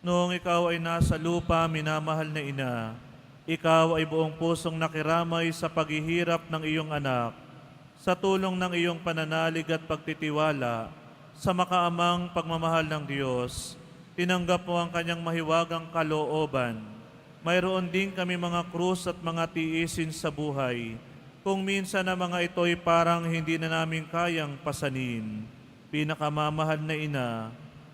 Noong ikaw ay nasa lupa, minamahal na ina, ikaw ay buong pusong nakiramay sa paghihirap ng iyong anak, sa tulong ng iyong pananalig at pagtitiwala, sa makaamang pagmamahal ng Diyos, tinanggap mo ang kanyang mahiwagang kalooban. Mayroon din kami mga krus at mga tiisin sa buhay, kung minsan na mga ito'y parang hindi na namin kayang pasanin. Pinakamamahal na ina,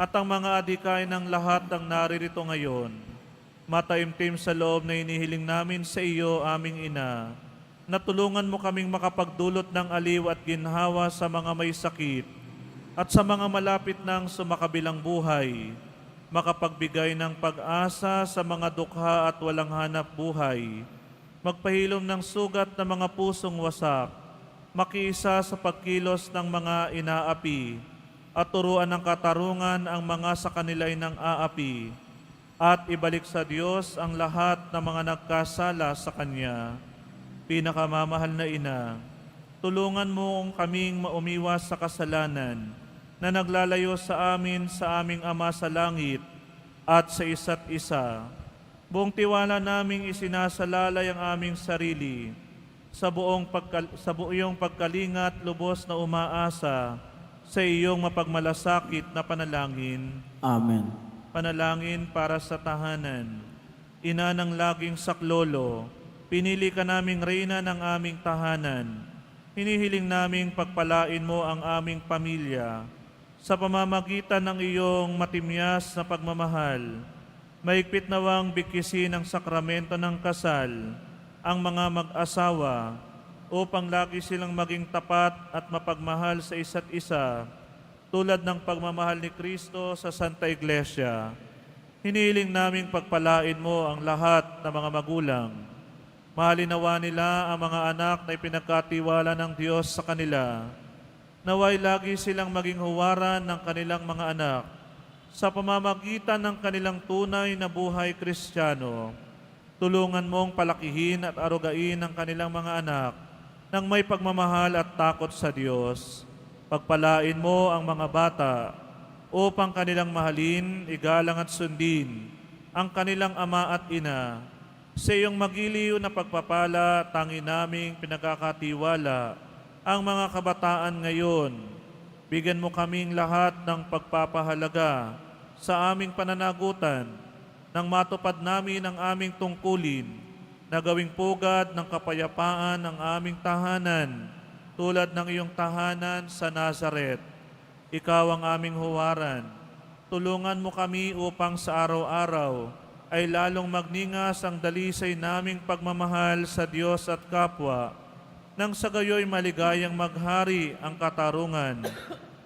at ang mga adhikain ng lahat ng naririto ngayon. Mataimtim sa loob na inihiling namin sa iyo, aming ina, na tulungan mo kaming makapagdulot ng aliw at ginhawa sa mga may sakit at sa mga malapit ng sumakabilang buhay, makapagbigay ng pag-asa sa mga dukha at walang hanap buhay, magpahilom ng sugat ng mga pusong wasak, makiisa sa pagkilos ng mga inaapi, at turuan ng katarungan ang mga sa kanila'y ng aapi, at ibalik sa Diyos ang lahat ng mga nagkasala sa Kanya. Pinakamamahal na ina, tulungan mo kaming maumiwas sa kasalanan na naglalayo sa amin sa aming Ama sa langit at sa isa't isa. Buong tiwala naming isinasalalay ang aming sarili sa buong pagkal- sa buong pagkalingat lubos na umaasa sa iyong mapagmalasakit na panalangin Amen. panalangin para sa tahanan. Ina ng laging saklolo, pinili ka naming reyna ng aming tahanan. Hinihiling naming pagpalain mo ang aming pamilya sa pamamagitan ng iyong matimyas na pagmamahal. Maigpit nawang bikisin ang sakramento ng kasal ang mga mag-asawa upang lagi silang maging tapat at mapagmahal sa isa't isa tulad ng pagmamahal ni Kristo sa Santa Iglesia. Hiniling naming pagpalain mo ang lahat ng mga magulang. Mahalinawa nila ang mga anak na ipinagkatiwala ng Diyos sa kanila. Naway lagi silang maging huwaran ng kanilang mga anak sa pamamagitan ng kanilang tunay na buhay kristyano. Tulungan mong palakihin at arugain ang kanilang mga anak ng may pagmamahal at takot sa Diyos. Pagpalain mo ang mga bata upang kanilang mahalin, igalang at sundin ang kanilang ama at ina. Sa iyong magiliw na pagpapala, tangi naming pinagkakatiwala ang mga kabataan ngayon. Bigyan mo kaming lahat ng pagpapahalaga sa aming pananagutan nang matupad namin ang aming tungkulin na gawing pugad ng kapayapaan ang aming tahanan tulad ng iyong tahanan sa Nazaret. Ikaw ang aming huwaran. Tulungan mo kami upang sa araw-araw ay lalong magningas ang dalisay naming pagmamahal sa Diyos at kapwa, nang sa gayoy maligayang maghari ang katarungan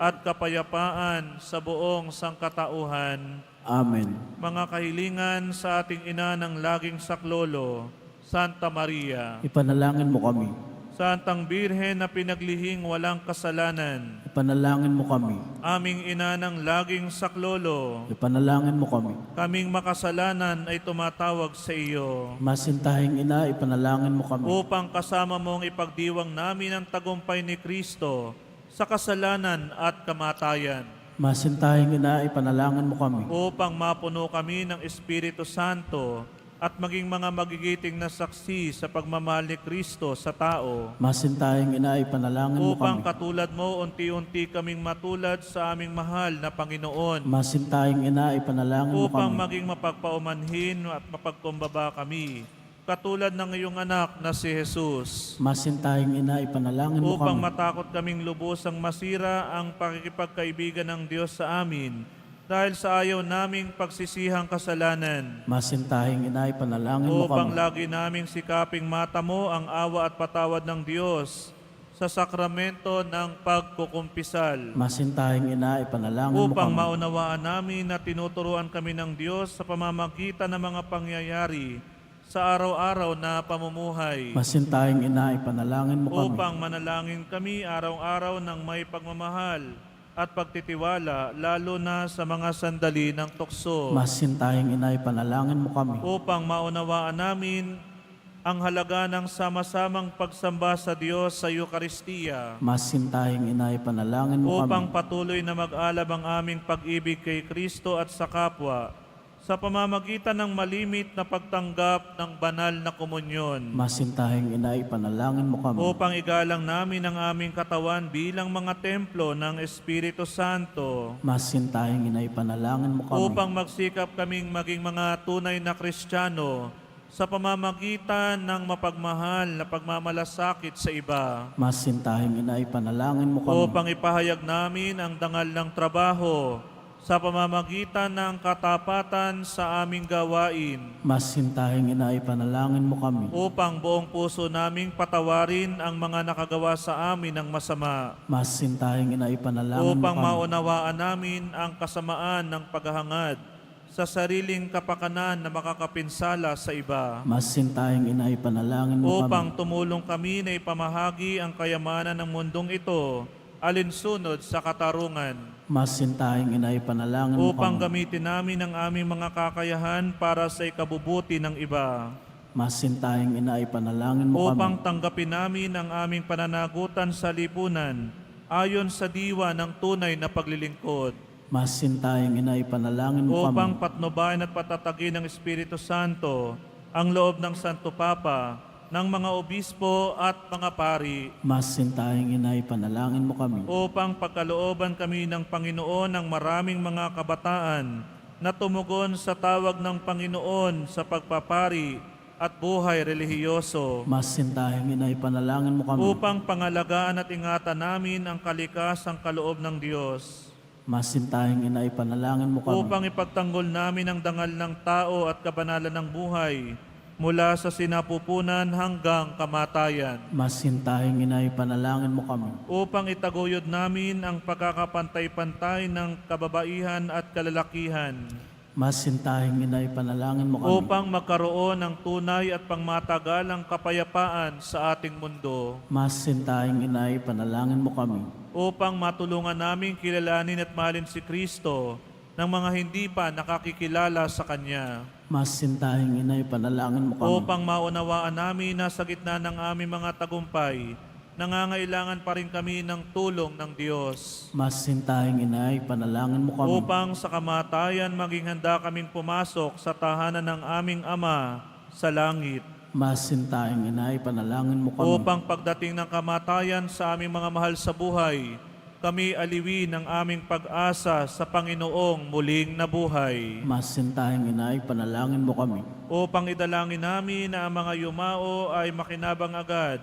at kapayapaan sa buong sangkatauhan. Amen. Mga kahilingan sa ating ina ng laging saklolo, Santa Maria, Ipanalangin mo kami. Santang Birhen na pinaglihing walang kasalanan, Ipanalangin mo kami. aming ina ng laging saklolo, Ipanalangin mo kami. kaming makasalanan ay tumatawag sa iyo Masintahing ina, ipanalangin mo kami. upang kasama mong ipagdiwang namin ang tagumpay ni Kristo sa kasalanan at kamatayan, Masintahing ina, ipanalangin mo kami. upang mapuno kami ng Espiritu Santo at maging mga magigiting na saksi sa pagmamahal ni Kristo sa tao, Masintahing ina, ipanalangin mo upang kami. katulad mo unti-unti kaming matulad sa aming mahal na Panginoon, Masintahing ina, ipanalangin mo upang kami. maging mapagpaumanhin at mapagkumbaba kami katulad ng iyong anak na si Jesus. Masintahing ina, ipanalangin mo Upang kami. matakot kaming lubusang masira ang pakikipagkaibigan ng Diyos sa amin dahil sa ayaw naming pagsisihang kasalanan. Masintahing ina, ipanalangin mo Upang kami. lagi naming sikaping mata mo ang awa at patawad ng Diyos sa sakramento ng pagkukumpisal. Masintahing ina, ipanalangin mo Upang kami. maunawaan namin na tinuturuan kami ng Diyos sa pamamagitan ng mga pangyayari sa araw-araw na pamumuhay. Masintahing ina, ipanalangin mo kami. Upang manalangin kami araw-araw ng may pagmamahal at pagtitiwala lalo na sa mga sandali ng tukso. Masintahing ina, ipanalangin mo kami. upang maunawaan namin ang halaga ng sama-samang pagsamba sa Diyos sa Eukaristiya Masintahing ina, ipanalangin mo upang kami. patuloy na mag-alab ang aming pag-ibig kay Kristo at sa kapwa sa pamamagitan ng malimit na pagtanggap ng banal na komunyon Masintahing ina, ipanalangin mo kami. upang igalang namin ang aming katawan bilang mga templo ng Espiritu Santo Masintahing ina, ipanalangin mo kami. upang magsikap kaming maging mga tunay na Kristiyano sa pamamagitan ng mapagmahal na pagmamalasakit sa iba Masintahing ina, ipanalangin mo kami. upang ipahayag namin ang dangal ng trabaho sa pamamagitan ng katapatan sa aming gawain Masintahing ina, ipanalangin mo kami. upang buong puso naming patawarin ang mga nakagawa sa amin ng masama Masintahing ina, ipanalangin mo upang kami. maunawaan namin ang kasamaan ng paghahangad sa sariling kapakanan na makakapinsala sa iba. Masintahing ina, ipanalangin mo kami. Upang tumulong kami na ipamahagi ang kayamanan ng mundong ito alinsunod sa katarungan. Masintahing ina, ipanalangin mo Upang gamitin namin ang aming mga kakayahan para sa ikabubuti ng iba. Masintahing ina, ipanalangin mo Upang kami. tanggapin namin ang aming pananagutan sa lipunan ayon sa diwa ng tunay na paglilingkod. Masintahing ina, ipanalangin mo upang kami. patnubayan at patatagin ng Espiritu Santo ang loob ng Santo Papa, ng mga obispo at mga pari, Masintahing ina, ipanalangin mo kami. upang pagkalooban kami ng Panginoon ng maraming mga kabataan na tumugon sa tawag ng Panginoon sa pagpapari at buhay relihiyoso, Masintahing ina, ipanalangin mo kami. upang pangalagaan at ingatan namin ang kalikasang kaloob ng Diyos. Masintahing ina, ipanalangin mo kami. upang ipagtanggol namin ang dangal ng tao at kabanalan ng buhay mula sa sinapupunan hanggang kamatayan Masintahing ina, ipanalangin mo kami. upang itaguyod namin ang pagkakapantay-pantay ng kababaihan at kalalakihan Masintahing ina, ipanalangin mo kami. upang magkaroon ng tunay at pangmatagalang kapayapaan sa ating mundo Masintahing ina, ipanalangin mo kami. upang matulungan namin kilalanin at mahalin si Kristo ng mga hindi pa nakakikilala sa Kanya. Masintahing ina, ipanalangin mo kami. upang maunawaan namin na sa gitna ng aming mga tagumpay, nangangailangan pa rin kami ng tulong ng Diyos. Masintahing ina, ipanalangin mo kami. Upang sa kamatayan maging handa kaming pumasok sa tahanan ng aming Ama sa langit. Masintahing ina, ipanalangin mo kami. Upang pagdating ng kamatayan sa aming mga mahal sa buhay, kami aliwi ng aming pag-asa sa Panginoong muling nabuhay. Masintahing ina, ipanalangin mo kami. upang idalangin namin na ang mga yumao ay makinabang agad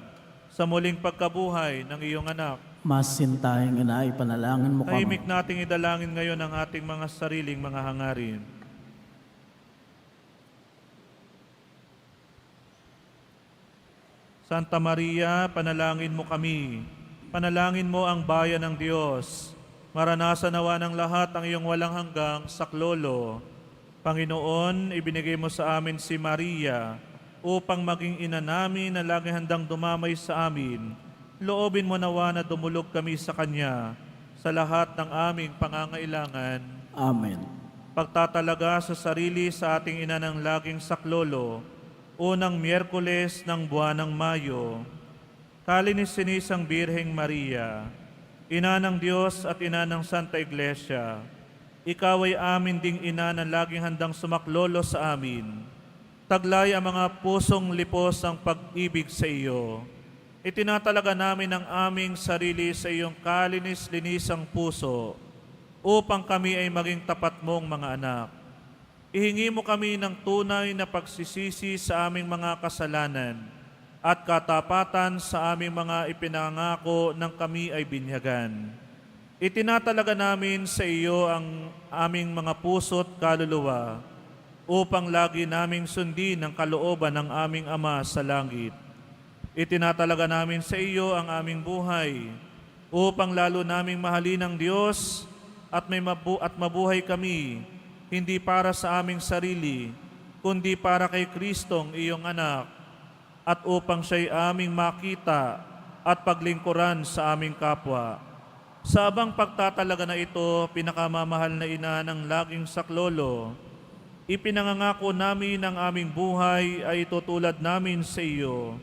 sa muling pagkabuhay ng iyong anak. Masintahing ina, ipanalangin mo kami. Tahimik nating idalangin ngayon ang ating mga sariling mga hangarin. Santa Maria, panalangin mo kami. Panalangin mo ang bayan ng Diyos. Maranasan nawa ng lahat ang iyong walang hanggang saklolo. Panginoon, ibinigay mo sa amin si Maria upang maging ina namin na lagi handang dumamay sa amin. Loobin mo nawa na dumulog kami sa Kanya sa lahat ng aming pangangailangan. Amen. Pagtatalaga sa sarili sa ating ina ng laging saklolo, unang Miyerkules ng buwan ng Mayo, Kalinis sinisang Birheng Maria, Ina ng Diyos at Ina ng Santa Iglesia, Ikaw ay amin ding ina na laging handang sumaklolo sa amin. Taglay ang mga pusong lipos ang pag-ibig sa iyo. Itinatalaga namin ang aming sarili sa iyong kalinis-linisang puso upang kami ay maging tapat mong mga anak. Ihingi mo kami ng tunay na pagsisisi sa aming mga kasalanan at katapatan sa aming mga ipinangako ng kami ay binyagan. Itinatalaga namin sa iyo ang aming mga puso't kaluluwa upang lagi naming sundin ang kalooban ng aming Ama sa langit. Itinatalaga namin sa iyo ang aming buhay upang lalo naming mahalin ang Diyos at may mabu- at mabuhay kami hindi para sa aming sarili kundi para kay Kristong iyong anak at upang siya'y aming makita at paglingkuran sa aming kapwa. Sa abang pagtatalaga na ito, pinakamamahal na ina ng laging saklolo, ipinangangako namin ang aming buhay ay tutulad namin sa iyo.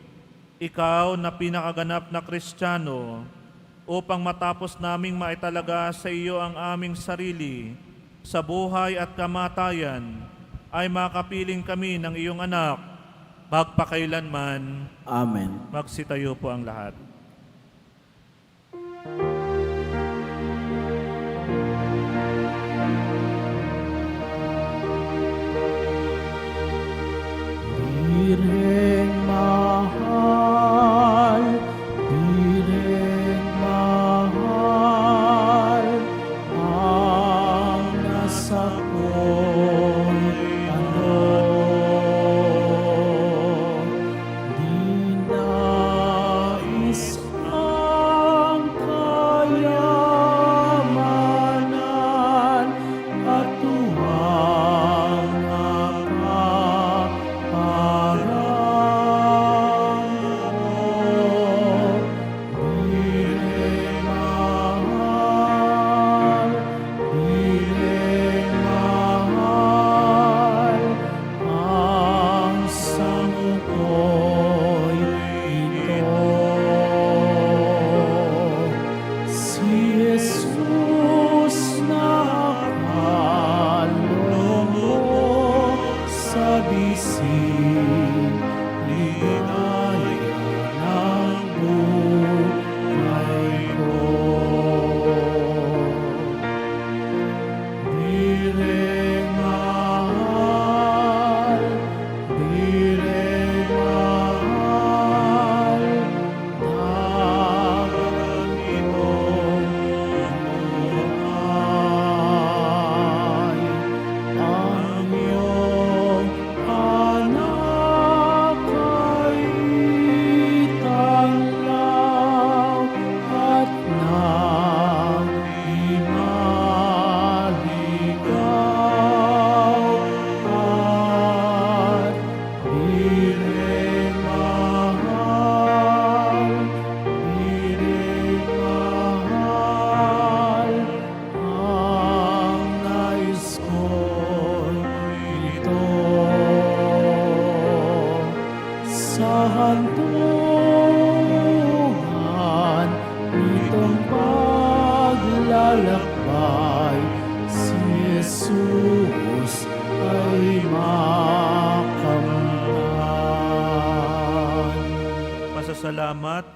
Ikaw na pinakaganap na Kristiyano, upang matapos naming maitalaga sa iyo ang aming sarili sa buhay at kamatayan, ay makapiling kami ng iyong anak, magpakailanman, Amen. magsitayo po ang lahat. Birheng mahal,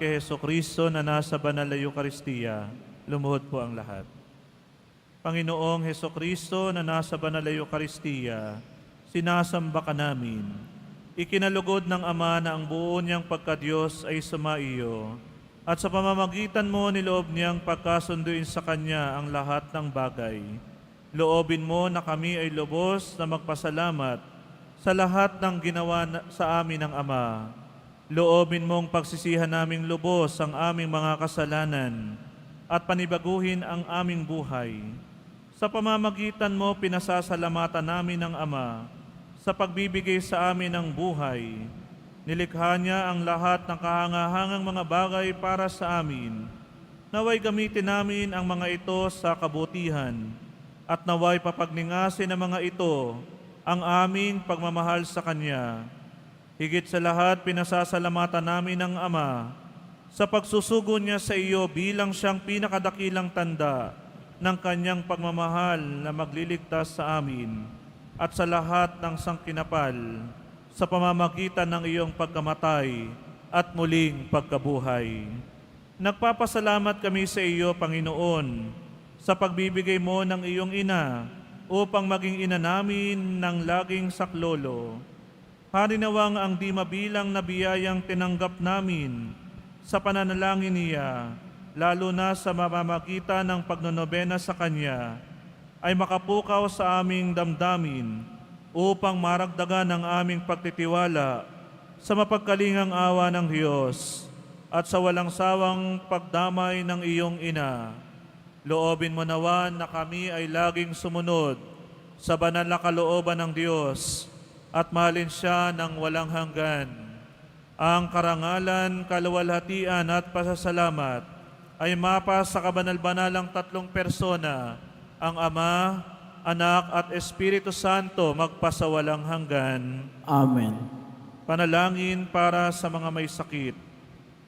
kay Heso Kristo na nasa banal na Eukaristiya. Lumuhod po ang lahat. Panginoong Heso Kristo na nasa banal na Eukaristiya, sinasamba ka namin. Ikinalugod ng Ama na ang buo niyang pagkadiyos ay sumaiyo, at sa pamamagitan mo niloob niyang pagkasunduin sa Kanya ang lahat ng bagay. Loobin mo na kami ay lubos na magpasalamat sa lahat ng ginawa na- sa amin ng Ama. Loobin mong pagsisihan naming lubos ang aming mga kasalanan at panibaguhin ang aming buhay. Sa pamamagitan mo, pinasasalamatan namin ng Ama sa pagbibigay sa amin ng buhay. Nilikha niya ang lahat ng kahangahangang mga bagay para sa amin. Naway gamitin namin ang mga ito sa kabutihan at naway papagningasin ng mga ito ang aming pagmamahal sa Kanya. Higit sa lahat, pinasasalamatan namin ng Ama sa pagsusugo niya sa iyo bilang siyang pinakadakilang tanda ng kanyang pagmamahal na magliligtas sa amin at sa lahat ng sangkinapal sa pamamagitan ng iyong pagkamatay at muling pagkabuhay. Nagpapasalamat kami sa iyo, Panginoon, sa pagbibigay mo ng iyong ina upang maging ina namin ng laging saklolo. Harinawang ang di mabilang na biyayang tinanggap namin sa pananalangin niya, lalo na sa mamamagitan ng pagnonobena sa Kanya, ay makapukaw sa aming damdamin upang maragdagan ang aming pagtitiwala sa mapagkalingang awa ng Diyos at sa walang sawang pagdamay ng iyong ina. Loobin mo nawan na kami ay laging sumunod sa banal na kalooban ng Diyos at mahalin siya ng walang hanggan. Ang karangalan, kaluwalhatian at pasasalamat ay mapa sa kabanal-banalang tatlong persona, ang Ama, Anak at Espiritu Santo magpasawalang hanggan. Amen. Panalangin para sa mga may sakit.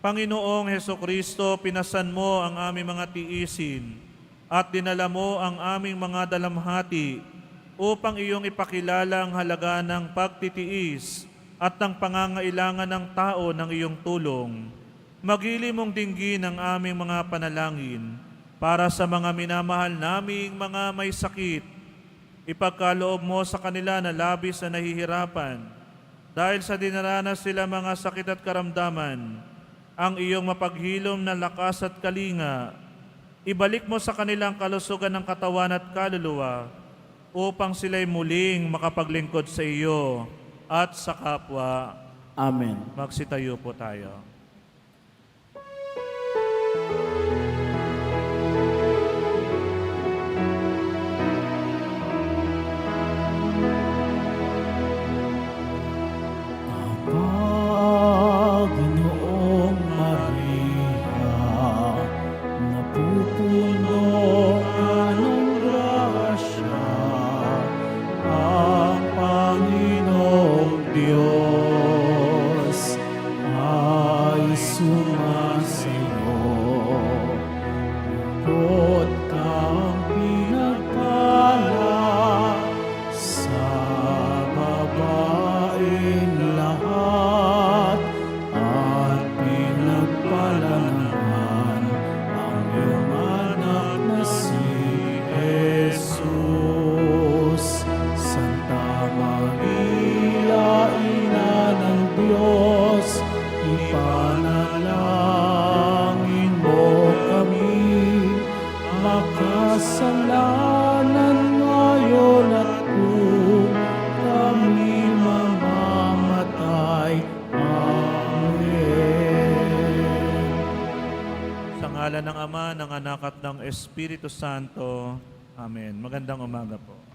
Panginoong Heso Kristo, pinasan mo ang aming mga tiisin at dinala mo ang aming mga dalamhati upang iyong ipakilala ang halaga ng pagtitiis at ng pangangailangan ng tao ng iyong tulong. Magili mong dinggin ang aming mga panalangin para sa mga minamahal naming mga may sakit. Ipagkaloob mo sa kanila na labis na nahihirapan dahil sa dinaranas sila mga sakit at karamdaman, ang iyong mapaghilom na lakas at kalinga, ibalik mo sa kanilang kalusugan ng katawan at kaluluwa upang sila'y muling makapaglingkod sa iyo at sa kapwa. Amen. Magsitayo po tayo. Panginoong Diyos makasalanan ngayon kung kami mamamatay. Amen. Sa ngalan ng Ama, ng Anak at ng Espiritu Santo. Amen. Magandang umaga po.